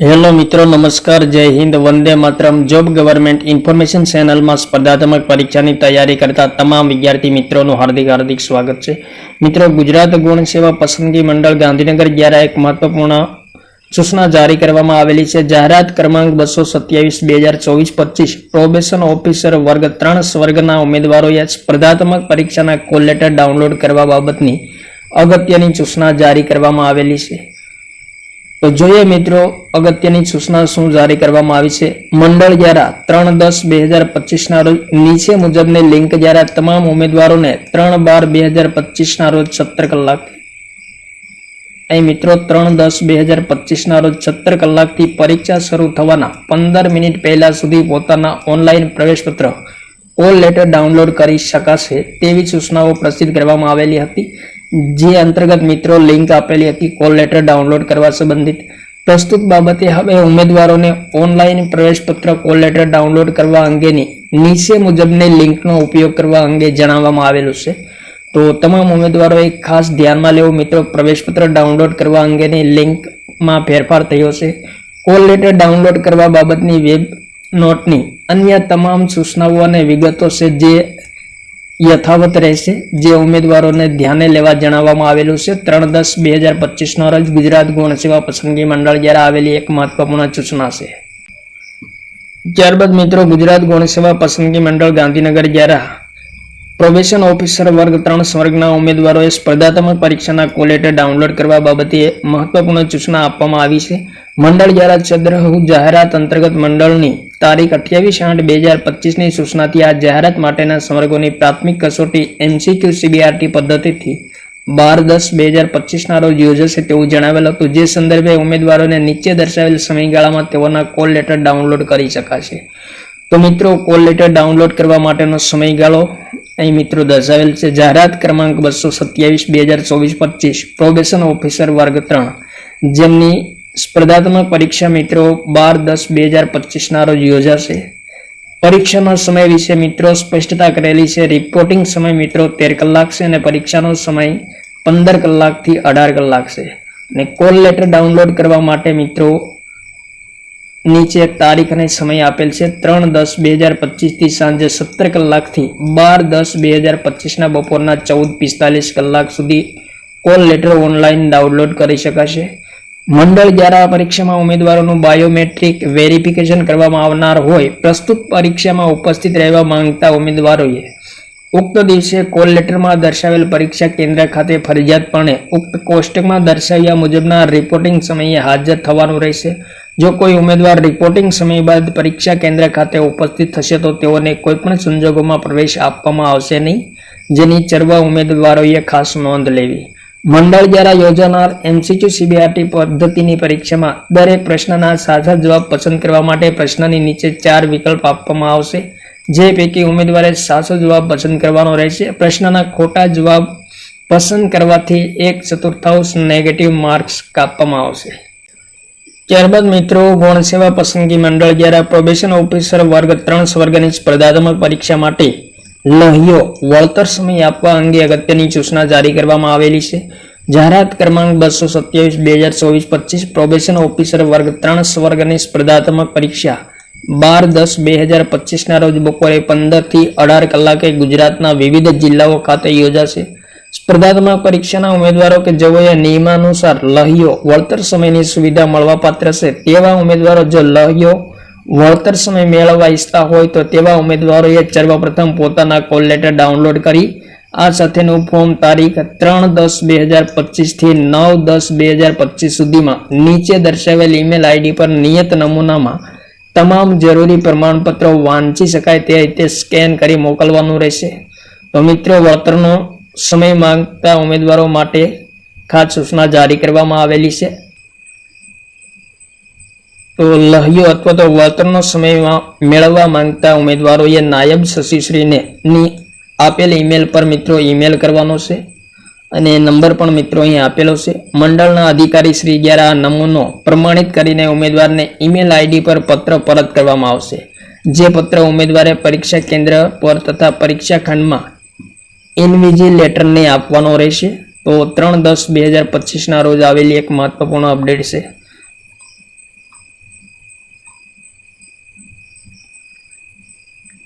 Hello મિત્રો, નમસ્કાર, જય હિન્દ, વંદે માતરમ. જોબ ગવર્મેન્ટ ઇન્ફોર્મેશન ચેનલમાં સ્પર્ધાત્મક પરીક્ષાની તૈયારી કરતા તમામ વિદ્યાર્થી મિત્રોનું હાર્દિક હાર્દિક સ્વાગત છે. મિત્રો, ગુજરાત ગુણ સેવા પસંદગી મંડળ ગાંધીનગર દ્વારા એક મહત્વપૂર્ણ સૂચના જારી કરવામાં આવેલી છે. જાહેરાત ક્રમાંક બસો સત્યાવીસ, બે હજાર ચોવીસ, પચીસ. પ્રોબેશન ઓફિસર વર્ગ ત્રણ સ્વર્ગના ઉમેદવારોએ સ્પર્ધાત્મક પરીક્ષાના કોલ લેટર ડાઉનલોડ કરવા બાબતની અગત્યની સૂચના જારી કરવામાં આવેલી છે. તો જોઈએ મિત્રો, અગત્યની સૂચના શું જારી કરવામાં આવી છે? મંડળ દ્વારા ત્રણ દસ બે હજાર પચીસના રોજ નીચે મુજબની લિંક દ્વારા તમામ ઉમેદવારોને ત્રણ બાર બે હજાર પચીસના રોજ સત્તર કલાક અહીં મિત્રો, ત્રણ દસ બે હજાર પચીસના રોજ સત્તર કલાકથી પરીક્ષા શરૂ થવાના પંદર મિનિટ પહેલા સુધી પોતાના ઓનલાઈન પ્રવેશપત્ર ઓલ લેટર ડાઉનલોડ કરી શકાશે તેવી સૂચનાઓ પ્રસિદ્ધ કરવામાં આવેલી હતી. જે અંતર્ગત મિત્રો લિંક આપેલી હતી કોલ લેટર ડાઉનલોડ કરવા સંબંધિત. પ્રસ્તુત બાબતે હવે ઉમેદવારોને ઓનલાઈન પ્રવેશપત્ર કોલ લેટર ડાઉનલોડ કરવા અંગેની નીચે મુજબની લિંકનો ઉપયોગ કરવા અંગે જણાવવામાં આવેલું છે. તો તમામ ઉમેદવારોએ ખાસ ધ્યાનમાં લેવું મિત્રો, પ્રવેશપત્ર ડાઉનલોડ કરવા અંગેની લિંકમાં ફેરફાર થયો છે. કોલ લેટર ડાઉનલોડ કરવા બાબતની વેબ નોટની અન્ય તમામ સૂચનાઓ અને વિગતો છે જે યથાવત રહેશે. જે ઉમેદવારોને ધ્યાને લેવા જણાવવામાં આવેલું છે. ત્રણ દસ બે હજાર પચીસનો રોજ ગુજરાત ગુણ સેવા પસંદગી મંડળ દ્વારા આવેલી એક મહત્વપૂર્ણ સૂચના છે. ત્યારબાદ મિત્રો, ગુજરાત ગુણ સેવા પસંદગી મંડળ ગાંધીનગર દ્વારા પ્રોબેશન ઓફિસર વર્ગ ત્રણ સ્વર્ગના ઉમેદવારોએ સ્પર્ધાત્મક પરીક્ષાના કોલેટર ડાઉનલોડ કરવા બાબતે મહત્વપૂર્ણ સૂચના આપવામાં આવી છે. મંડળ દ્વારા ચદ્રહુ જાહેરાત અંતર્ગત મંડળની તારીખ અઠ્યાવીસ આઠ બે હજાર પચીસની સૂચનાથી આ જાહેરાત માટેના સંવર્ગોની પ્રાથમિક કસોટી એમસીક્યુ સીબીઆરટી પદ્ધતિથી બાર દસ બે હજાર પચીસના રોજ યોજાશે તેવું જણાવેલ હતું. જે સંદર્ભે ઉમેદવારોને નીચે દર્શાવેલ સમયગાળામાં તેઓના કોલ લેટર ડાઉનલોડ કરી શકાશે. તો મિત્રો, કોલ લેટર ડાઉનલોડ કરવા માટેનો સમયગાળો અહીં મિત્રો દર્શાવેલ છે. જાહેરાત ક્રમાંક બસો સત્યાવીસ બે હજાર ચોવીસ પચીસ. પ્રોબેશન ઓફિસર વર્ગ ત્રણ. જેમની સ્પર્ધાત્મક પરીક્ષા મિત્રો બાર દસ બે હજાર પચીસના રોજ યોજાશે. પરીક્ષાનો સમય વિશે મિત્રો સ્પષ્ટતા કરેલી છે. રિપોર્ટિંગ સમય મિત્રો તેર કલાક છે અને પરીક્ષાનો સમય પંદર કલાકથી અઢાર કલાક છે. અને કોલ લેટર ડાઉનલોડ કરવા માટે મિત્રો નીચે તારીખ અને સમય આપેલ છે. ત્રણ દસ બે હજાર પચીસથી સાંજે સત્તર કલાકથી બાર દસ બે હજાર પચીસના બપોરના ચૌદ પિસ્તાલીસ કલાક સુધી કોલ લેટર ઓનલાઈન ડાઉનલોડ કરી શકાશે. મંડળ દ્વારા પરીક્ષામાં ઉમેદવારોનું બાયોમેટ્રિક વેરિફિકેશન કરવામાં આવનાર હોય, પ્રસ્તુત પરીક્ષામાં ઉપસ્થિત રહેવા માંગતા ઉમેદવારોએ ઉક્ત દિવસે કોલ લેટરમાં દર્શાવેલ પરીક્ષા કેન્દ્ર ખાતે ફરજિયાતપણે ઉક્ત કોષ્ટકમાં દર્શાવ્યા મુજબના રિપોર્ટિંગ સમયે હાજર થવાનું રહેશે. જો કોઈ ઉમેદવાર રિપોર્ટિંગ સમય બાદ પરીક્ષા કેન્દ્ર ખાતે ઉપસ્થિત થશે તો તેઓને કોઈપણ સંજોગોમાં પ્રવેશ આપવામાં આવશે નહીં. જેની ચરવા ઉમેદવારોએ ખાસ નોંધ લેવી. મંડળ દ્વારા યોજાનાર એમસીક્યુ સીબીઆરટી પદ્ધતિની પરીક્ષામાં દરેક પ્રશ્નના સાચા જવાબ પસંદ કરવા માટે પ્રશ્નની નીચે ચાર વિકલ્પ આપવામાં આવશે. જે પૈકી ઉમેદવારે સાચો જવાબ પસંદ કરવાનો રહેશે. પ્રશ્નના ખોટા જવાબ પસંદ કરવાથી એક ચતુર્થાંશ નેગેટિવ માર્ક્સ કાપવામાં આવશે. ત્યારબાદ મિત્રો, ગૌણ સેવા પસંદગી મંડળ દ્વારા પ્રોબેશન ઓફિસર વર્ગ ત્રણ સ્વર્ગની સ્પર્ધાત્મક પરીક્ષા માટે લહ્યો. વળતર સમય આપવા અંગે અગત્યની સૂચના જારી કરવામાં આવેલી છે. જાહેરાત ક્રમાંક બસો સત્યાવીસ, બે હજાર ચોવીસ, પચીસ પ્રોબેશન ઓફિસર વર્ગ ત્રણ સ્વર્ગની સ્પર્ધાત્મક પરીક્ષા. બાર દસ, બે હજાર પચીસના રોજ બપોરે પંદરથી અઢાર કલાકે ગુજરાતના વિવિધ જિલ્લાઓ ખાતે યોજાશે. સ્પર્ધાત્મક પરીક્ષાના ઉમેદવારો કે જેઓએ નિયમાનુસાર લહ્યો વળતર સમયની સુવિધા મળવાપાત્ર છે તેવા ઉમેદવારો જો લહ્યો વળતર સમય મેળવવા ઈચ્છતા હોય તો તેવા ઉમેદવારોએ સર્વપ્રથમ પોતાના કોલ લેટર ડાઉનલોડ કરી, આ સાથેનું ફોર્મ તારીખ ત્રણ દસ બે હજાર પચીસથી નવ દસ બે હજાર પચીસ સુધીમાં નીચે દર્શાવેલ ઈમેલ આઈડી પર નિયત નમૂનામાં તમામ જરૂરી પ્રમાણપત્રો વાંચી શકાય તે રીતે સ્કેન કરી મોકલવાનું રહેશે. તો મિત્રો, વળતરનો સમય માંગતા ઉમેદવારો માટે ખાસ સૂચના જારી કરવામાં આવેલી છે. તો લહ્યો અથવા તો વળતરનો સમય મેળવવા માંગતા ઉમેદવારોએ નાયબ શશીશ્રીને ની આપેલ ઈમેલ પર મિત્રો ઈમેલ કરવાનો છે અને નંબર પણ મિત્રો અહીં આપેલો છે. મંડળના અધિકારી શ્રી દ્વારા આ નમૂનો પ્રમાણિત કરીને ઉમેદવારને ઈમેલ આઈડી પર પત્ર પરત કરવામાં આવશે. જે પત્ર ઉમેદવારે પરીક્ષા કેન્દ્ર પર તથા પરીક્ષા ખંડમાં ઇન્વિજિલેટરને આપવાનો રહેશે. તો ત્રણ દસ બે હજાર પચીસના રોજ આવેલી એક મહત્વપૂર્ણ અપડેટ છે.